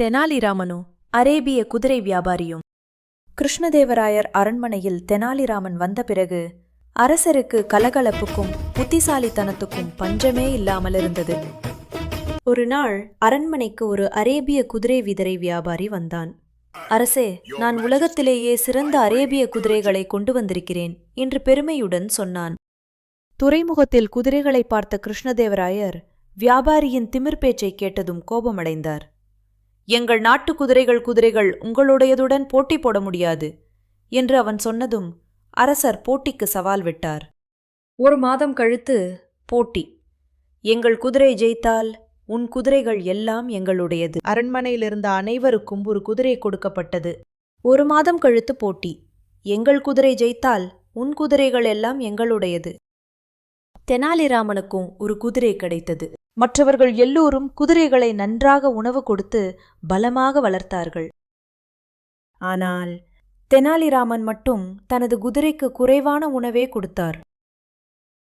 தெனாலிராமனோ அரேபிய குதிரை வியாபாரியும். கிருஷ்ணதேவராயர் அரண்மனையில் தெனாலிராமன் வந்த பிறகு அரசருக்கு கலகலப்புக்கும் புத்திசாலித்தனத்துக்கும் பஞ்சமே இல்லாமல் இருந்தது ஒரு நாள் அரண்மனைக்கு ஒரு அரேபிய குதிரை விதிரை வியாபாரி வந்தான். அரசே நான் உலகத்திலேயே சிறந்த அரேபிய குதிரைகளை கொண்டு வந்திருக்கிறேன் என்று பெருமையுடன் சொன்னான். துறைமுகத்தில் குதிரைகளை பார்த்த கிருஷ்ணதேவராயர் வியாபாரியின் திமிர் பேச்சைக் கேட்டதும் கோபமடைந்தார். எங்கள் நாட்டு குதிரைகள் குதிரைகள் உங்களுடையதுடன் போட்டி போட முடியாது என்று அவன் சொன்னதும் அரசர் போட்டிக்கு சவால் விட்டார். ஒரு மாதம் கழித்து போட்டி. எங்கள் குதிரை ஜெயித்தால் உன் குதிரைகள் எல்லாம் எங்களுடையது. அரண்மனையில் இருந்த அனைவருக்கும் ஒரு குதிரை கொடுக்கப்பட்டது. ஒரு மாதம் கழித்து போட்டி. எங்கள் குதிரை ஜெயித்தால் உன் குதிரைகள் எல்லாம் எங்களுடையது. தெனாலிராமனுக்கும் ஒரு குதிரை கிடைத்தது. மற்றவர்கள் எல்லோரும் குதிரைகளை நன்றாக உணவு கொடுத்து பலமாக வளர்த்தார்கள். ஆனால் தெனாலிராமன் மட்டும் தனது குதிரைக்கு குறைவான உணவே கொடுத்தார்.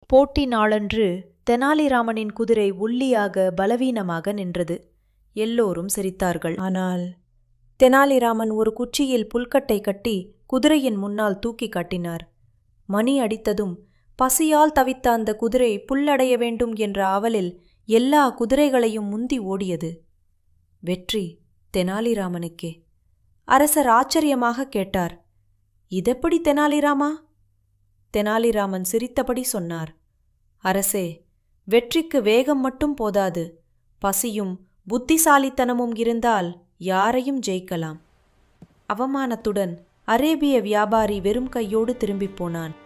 போட்டி நாளன்று தெனாலிராமனின் குதிரை ஒல்லியாக பலவீனமாக நின்றது. எல்லோரும் சிரித்தார்கள். ஆனால் தெனாலிராமன் ஒரு குச்சியில் புல்கட்டை கட்டி குதிரையின் முன்னால் தூக்கி காட்டினார். மணி அடித்ததும் பசியால் தவித்த அந்த குதிரை புல்லடைய வேண்டும் என்ற ஆவலில் எல்லா குதிரைகளையும் முந்தி ஓடியது. வெற்றி தெனாலிராமனுக்கே. அரசர் ஆச்சரியமாக கேட்டார் இதெப்படி தெனாலிராமா? தெனாலிராமன் சிரித்தபடி சொன்னார் அரசே வெற்றிக்கு வேகம் மட்டும் போதாது. பசியும் புத்திசாலித்தனமும் இருந்தால் யாரையும் ஜெயிக்கலாம். அவமானத்துடன் அரேபிய வியாபாரி வெறும் கையோடு திரும்பிப் போனான்.